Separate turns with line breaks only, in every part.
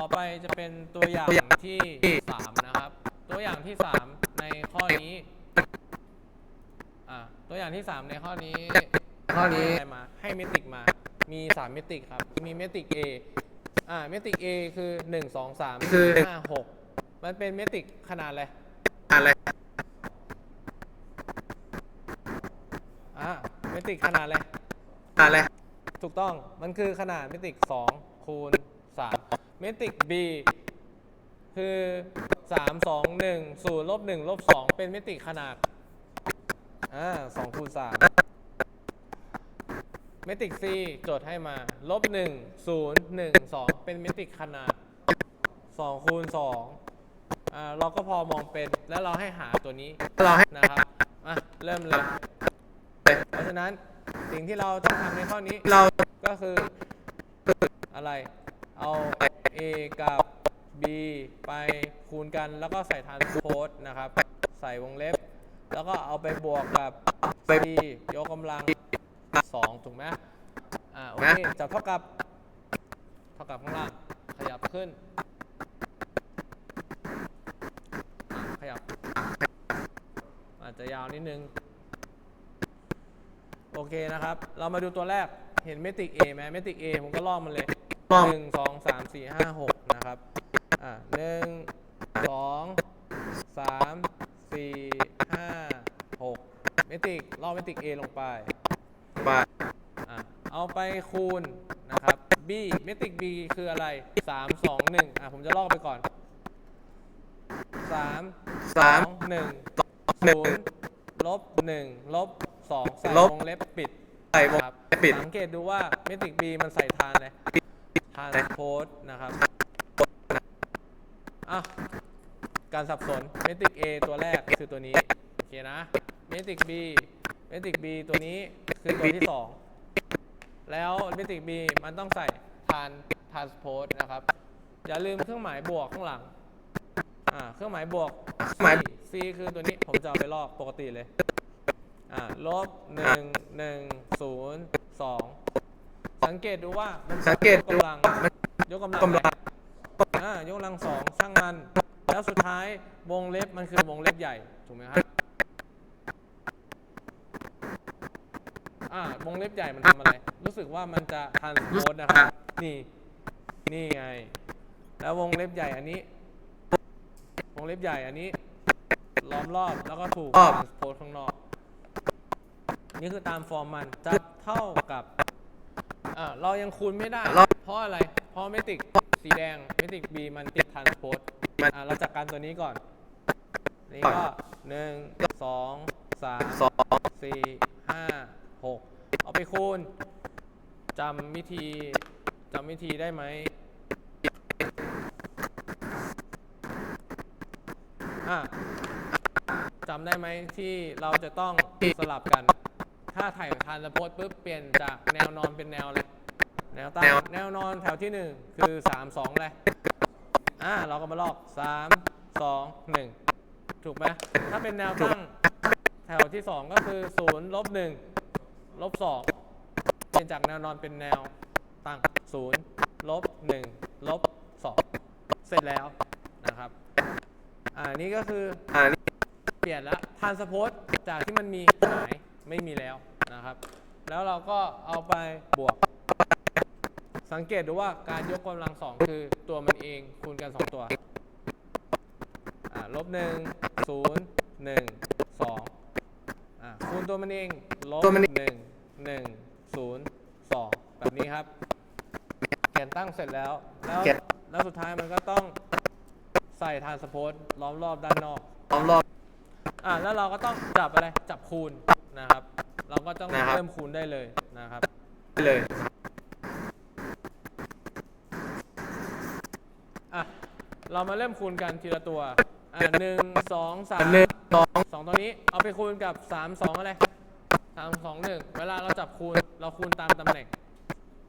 ต่อไปจะเป็นตัวอย่างที่สามนะครับ ตัวอย่างที่สามในข้อนี้อะตัวอย่างที่สามในข้อนี้
ข้อนี้
ให้อะไรมาให้เมตริกมา มีสามเมตริกครับ มีเมตริก A อ่าเมตริก A คือหนึ่งสองสาม
คือ
ห้าหกมันเป็นเมตริกขนาดอะไร
อะไร
อ่าเมตริกขนาดอะไร
อะไร
ถูกต้อง มันคือขนาดเมตริก 2 คูณ 3 เมตริก B คือ 3 2 1 0ลบ1ลบ2เป็นเมตริกขนาดอ่า2คูณ3เมตริก C โจทย์ให้มาลบ1 0 1 2 เป็นเมตริกขนาด2คูณ2อ่าเราก็พอมองเป็นแล้วเราให้หาตัวนี้นะครับอะเริ่มเลย เพราะฉะนั้นสิ่งที่เราจะทำในข้อนี้
เรา
ก็คืออะไร เอา A กับ B ไปคูณกันแล้วก็ใส่ทานโพสนะครับ ใส่วงเล็บ แล้วก็เอาไปบวกกับ C ยกกำลัง 2 ถูกไหมอ่าโอเคจับเท่ากับ เท่ากับข้างล่าง ขยับขึ้นอะขยับ อาจจะยาวนิดนึง โอเคนะครับ เรามาดูตัวแรกเห็นเมตริก A ไหมเมตริก A ผมก็ลอกมันเลย
ลอก
หนึ่งสองสามสี่ห้าหกนะครับ อ่าหนึ่งสองสามสี่ห้าหกเมตริกลอกเมตริก A ลงไป
ไป
อะเอาไปคูณนะครับ B เมตริก B คืออะไรสามสองหนึ่งอะผมจะลอกไปก่อนสาม
สาม
สองหนึ่ง
หนึ่ง
ศูนย์ลบหนึ่งลบสองใส่
ลบ
วงเล็บปิด
ใส่วง
ครับ
เล็บปิด
สังเกตดูว่าเมตริก B มันใส่ทานเลย ทานโพสนะครับอะการสับสนเมติก A ตัวแรกคือตัวนี้ โอเคนะเมติก B เมติก B ตัวนี้คือตัวที่ 2 แล้วเมติก B มันต้องใส่ทานทานโพสนะครับ อย่าลืมเครื่องหมายบวกข้างหลัง อ่า เครื่องหมายบวก C คือตัวนี้ผมจะเอาไปลอกปกติเลย อ่า ลบหนึ่งหนึ่งศูนย์สอง สังเกตดูว่ามัน
สังเกต
ยก
ดู
กำลัง
มัน
ยกกำลัง
กำลัง
อ่ายกกำลังสองช่างมัน แล้วสุดท้ายวงเล็บมันคือวงเล็บใหญ่ถูกไหมครับอ่าวงเล็บใหญ่มันทำอะไร รู้สึกว่ามันจะทันโพสนะครับนี่นี่ไง แล้ววงเล็บใหญ่อันนี้ วงเล็บใหญ่อันนี้ ล้อมรอบแล้วก็ถูก
รอบ
ทรานสโพสข้างนอก นี่คือตามฟอร์มมันจะเท่ากับ อ่าเรายังคูณไม่ได้
รอบ
เพราะอะไร เพราะเมตริกสีแดงเมตริก B มันติดทรานสโพส
มัน
อ่าเราจัดการตัวนี้ก่อน นี่ก็หนึ่งสองสาม
สอง
สี่ห้าหกเอาไปคูณจำวิธีจำวิธีได้ไหมอะจำได้ไหมที่เราจะต้องสลับกัน ถ้าถ่ายทานสะโพดปุ๊บเปลี่ยนจากแนวนอนเป็นแนวเลยแนวตั้ง
แนว
แนวนอนแถวที่หนึ่งคือสามสองเลยอะเราก็มาลอกสามสองหนึ่งถูกไหมถ้าเป็นแนวตั้งแถวที่2ก็คือ0ลบ1ลบ2เปลี่ยนจากแนวนอนเป็นแนวตั้ง0ลบ1ลบ2เสร็จแล้วนะครับอ่านี่ก็คือ
อ่านี่
เปลี่ยนแล้วทานสโพสจากที่มันมีหาย ไม่มีแล้วนะครับ แล้วเราก็เอาไปบวก สังเกตดูว่าการยกกำลังสองคือตัวมันเองคูณกัน 2 ตัวอ่าลบหนึ่งศูนย์หนึ่งสองอ่าคูณตัวมันเองลบ
ตัวมันเอง
หนึ่งหนึ่งศูนย์สองแบบนี้ครับเขียนตั้งเสร็จแล้ว แล้ว
เขียน
แล้วสุดท้ายมันก็ต้องใส่ทานสโพสล้อมรอบด้านนอก
ล้อมรอบ
อ่าแล้วเราก็ต้องจับอะไร จับคูณ นะครับ เราก็ต้อง
นะครับ
เริ่มคูณได้เลยนะครับ
ได้เลย
อะ เรามาเริ่มคูณกันทีละตัว อะหนึ่งสองสาม
หนึ่งสอง
สองตัวนี้ เอาไปคูณกับสามสองอะไรสามสองหนึ่งเวลาเราจับคูณ เราคูณตามตำแหน่ง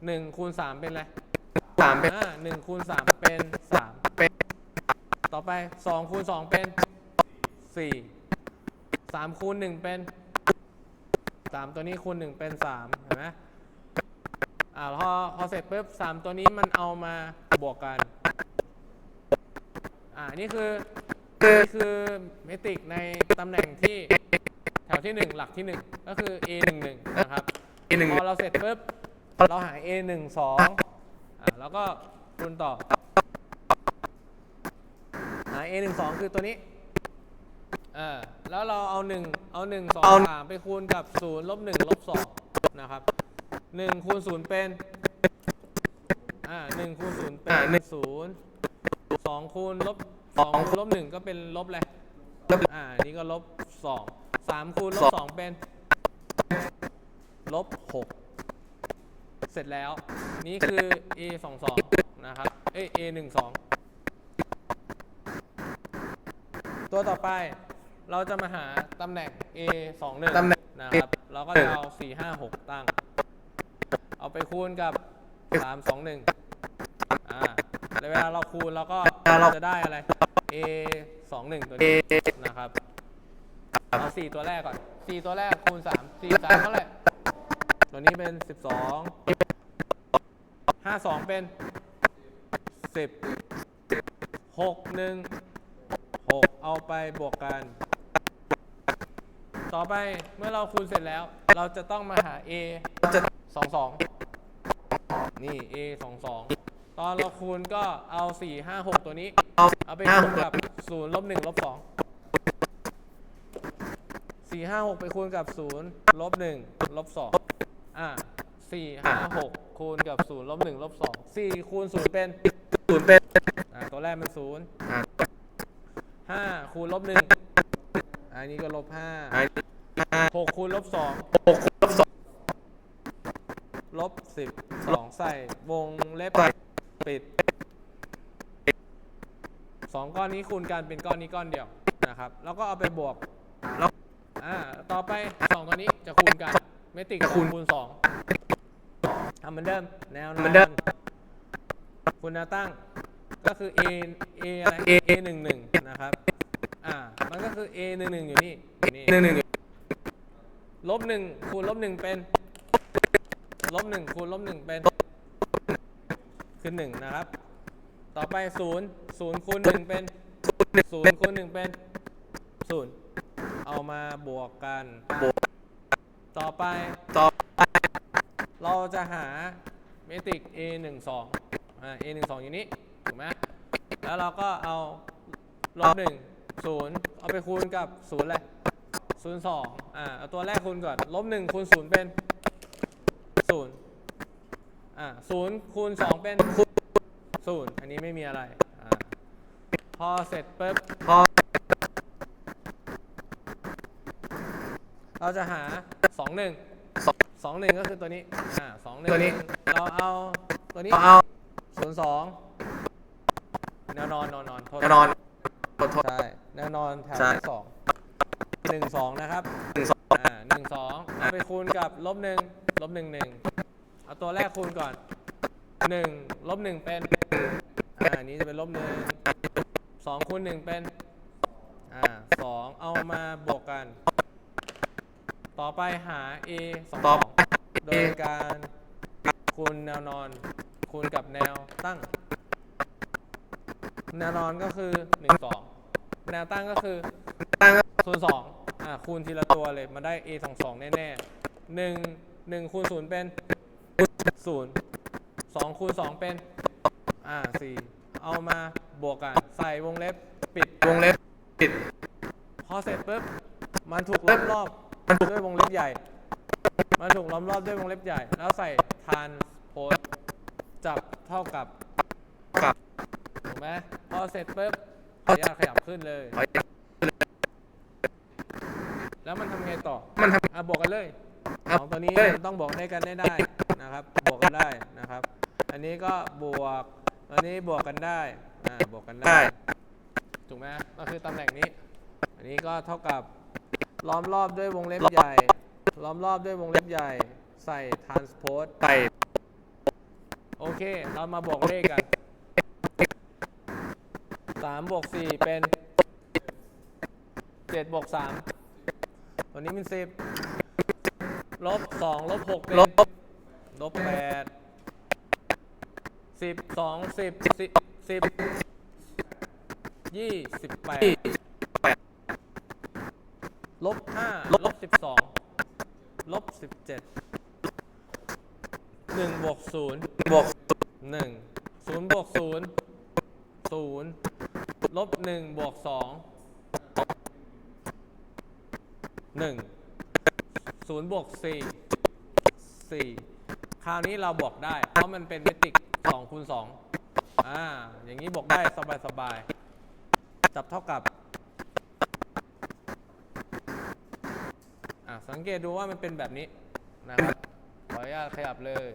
หนึ่งคูณสามเป็นอะไร
สามเป็น
อ่าหนึ่งคูณสามเป็นสาม
เป็น
ต่อไปสองคูณสองเป็นสี่สามคูณหนึ่งเป็น สามตัวนี้คูณหนึ่งเป็นสามเห็นไหมอ่าพอพอเสร็จปุ๊บสามตัวนี้มันเอามาบวกกัน อ่านี่คือ
คือ
นี่คือเมตริกในตำแหน่งที่แถวที่1หลักที่1ก็คือ a 1 1นะครับ
อีกหนึ่ง
พอเราเสร็จปุ๊บเราหา a 1 2อ่าแล้วก็คูณต่อหา a 1 2คือตัวนี้อ่าแล้วเราเอา1 เอา1 2 3ไปคูณกับ0ลบ1ลบ2นะครับ1คูณ0เป็นอ่า1คูณ0เป็น0 2คูณลบ2คูณลบ1ก็เป็นลบเลย
ลบ
อ่านี่ก็ลบ2 3คูณลบ2เป็นลบ6เสร็จแล้ว นี่คือ a 2 2นะครับ เอ้ย a 1 2ตัวต่อไป เราจะมาหาตำแหน่ง a 2 1
ตำแหน่ง
นะครับ เราก็จะเอา 4 5 6 ตั้ง เอาไปคูณกับ 3 2 1อ่าแล้วเวลาเราคูณเราก็จะได้อะไร a 2 1ตัวนี้นะครับ เอา 4 ตัวแรกก่อน 4 ตัวแรกคูณ 3 4 3เท่าไหร่ ตัวนี้เป็น 12 5 2 เป็น 10 6 1 6 เอาไปบวกกัน ต่อไปเมื่อเราคูณเสร็จแล้ว เราจะต้องมาหา a 2 2 นี่ a 2 2 ตอนเราคูณก็เอา 4 5 6 ตัวนี้
เอา
ไปคูณ
กั
บ 0 ลบ 1 ลบ 2 4 5 6 ไปคูณกับ 0 ลบ 1 ลบ 2 อ่า4 5 6 คูณกับ 0 ลบ 1 ลบ 2 4 คูณ 0 เป็น
ศูนย์เป็น
อ่า ตัวแรกมัน 0 5 คูณลบ 1 อันนี้ก็ลบ
อัน
5
นี้ห้า
6คูณลบ
หกคูณลบสอง
2ลบ10 2ใส่วงเล็บ
ใส่
ปิดสองก้อนนี้คูณกันเป็นก้อนนี้ก้อนเดียวนะครับ แล้วก็เอาไปบวก
แล้ว
อ่าต่อไปสองตัวนี้จะคูณกันเมตริก
จะคูณ
คูณสองทำเหมือนเดิมแนวนอน
เหมือนเดิม
คูณแนวตั้งก็คือ a a อะไร
A
a หนึ่งหนึ่งนะครับ อ่า มันก็คือ a หนึ่งหนึ่งอยู่นี่นี่
หนึ่งหนึ่ง
ลบหนึ่งคูณลบหนึ่งเป็น ลบหนึ่งคูณลบหนึ่งเป็น คือหนึ่งนะครับ ต่อไปศูนย์ศูนย์คูณหนึ่งเป็นศูนย์คูณหนึ่งเป็นศูนย์เอามาบวกกัน
บวก
ต่อไป
ต่อ
เราจะหาเมตริก a 1 2อ่า a 1 2อยู่นี้ถูกไหมแล้วเราก็เอาลบหนึ่ง ศูนย์เอาไปคูณกับศูนย์เลยศูนย์สองอ่าเอาตัวแรกคูณก่อนลบหนึ่งคูณศูนย์เป็นศูนย์อ่าศูนย์คูณสองเป็นศูนย์อันนี้ไม่มีอะไรอ่าพอเสร็จปุ๊บ
พอ
เราจะหาสองหนึ่ง
สอง
สองหนึ่งก็คือตัวนี้อ่าสองหนึ่ง
ตัวนี้
เราเอาตัวนี้
เอา
ศูนย์สองแนวนอนนอนนอนโทษ
แน่นอนขอโทษ
ใช่ แนวนอนแถว
ใช่
ที่สองหนึ่งสองนะครับ
หนึ่งสอง
อ่าหนึ่งสองเอาไปคูณกับลบหนึ่งลบหนึ่งหนึ่งเอาตัวแรกคูณก่อนหนึ่งลบหนึ่งเป็นอ่าอันนี้จะเป็นลบหนึ่งสองคูณหนึ่งเป็นอ่าสองเอามาบวกกัน ต่อไปหา a สอง
ต่อ
โดยการคูณแนวนอน คูณกับแนวตั้ง แนวนอนก็คือ1 2 แนวตั้งก็คือ
ตั้ง
0 2อ่าคูณทีละตัวเลยมาได้ a 2 2แน่ๆ1 1คูณ0เป็น0 2คูณ2เป็นอ่า4เอามาบวกกันใส่วงเล็บปิด
วงเล็บปิด
พอเสร็จปุ๊บมันถูกล้อมรอบด้วยวงเล็บใหญ่ มันถูกล้อมรอบด้วยวงเล็บใหญ่ แล้วใส่ทานโพสจับเท่ากับ
กับ
ถูกไหมพอเสร็จปุ๊บข ออนุญาตขยับขึ้นเลย
ขอ
แล้วมันทำไงต่อ
มันท
อะบวกกันเลย
ครับ
สองตัวนี้
เฮ้ย
มันต้องบวกได้กันได้ได้นะครับบวกกันได้นะครับ อันนี้ก็บวก อันนี้บวกกันได้อ่าบวกกัน
ได้
ได้ ถูกไหมก็คือตำแหน่งนี้ อันนี้ก็เท่ากับล้อมรอบด้วยวงเล็บใหญ่ ล้อมรอบด้วยวงเล็บใหญ่ ใส่ transpose ำ
ใส่
โอเค เรามาบวกเลขกันสามบวกสี่เป็นเจ็ดบวกสามตัวนี้เป็นสิบลบสองลบหกเป็น
ลบ
ลบแปดสิบสองสิบสิบสิบยี่สิบแปด
ที่แปด
ลบห้าลบสิบสองลบสิบเจ็ดหนึ่งบวกศูนย์
บวก
หนึ่งศูนย์บวกศูนย์ศูนย์ ลบหนึ่งบวกสองหนึ่งศูนย์บวกสี่สี่คราวนี้เราบวกได้ เพราะมันเป็นเมตริกสองคูณสองอ่าอย่างนี้บวกได้สบายสบายๆจับเท่ากับอะสังเกตดูว่ามันเป็นแบบนี้นะครับ ขออนุญาตขยับเลย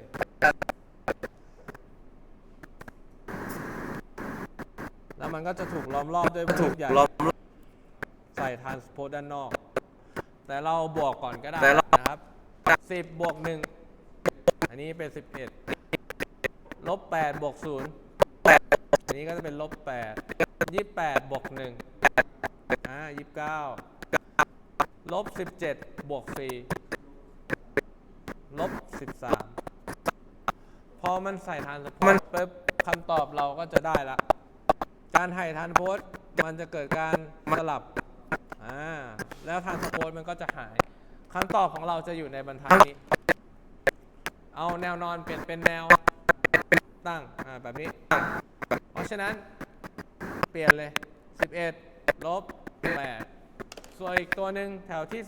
แล้วมันก็จะถูกล้อมรอบด้วย
ถู
ถู
ก
กใหญ่
ล้อม
ใส่ทรานสโพสด้านนอก แต่เราบวกก่อนก็ได้
แต่เรา
นะครับ10บวก1อันนี้เป็น11ลบ8บวก0
แปด
อันนี้ก็จะเป็นลบ8 28บวก1อ่า29ลบ17บวก4ลบ13พอมันใส่ทรานสโพสปุ๊บคำตอบเราก็จะได้ละ การถ่ายทานโพสมันจะเกิดการสลับอ่าแล้วทานสโพสมันก็จะหายคำตอบของเราจะอยู่ในบรรทัดนี้ เอาแนวนอนเปลี่ยนเป็นแนวตั้งอ่าแบบนี้ เพราะฉะนั้นเปลี่ยนเลย 11ลบ8ส่วนอีกตัวหนึ่งแถวที่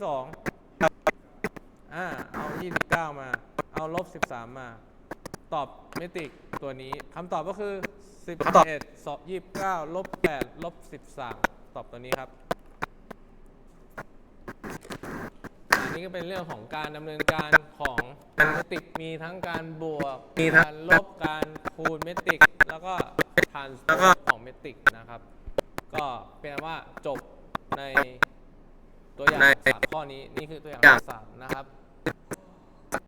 2อ่าเอา 29 มา เอาลบ 13 มา ตอบเมตริกตัวนี้คำตอบก็คือ 11 2 29ลบ8ลบ13ตอบตัวนี้ครับ อันนี้ก็เป็นเรื่องของการดำเนินการของเมตริกมีทั้งการบวก
มีทั้ง
การลบการคูณเมตริก แล้วก็ทรานส
แล้วก็
ของเมตริกนะครับ ก็เป็นว่าจบในตัวอย่าง
ใน
สามข้อนี้นี่คือตัวอย่าง
อย่าง
สามนะครับ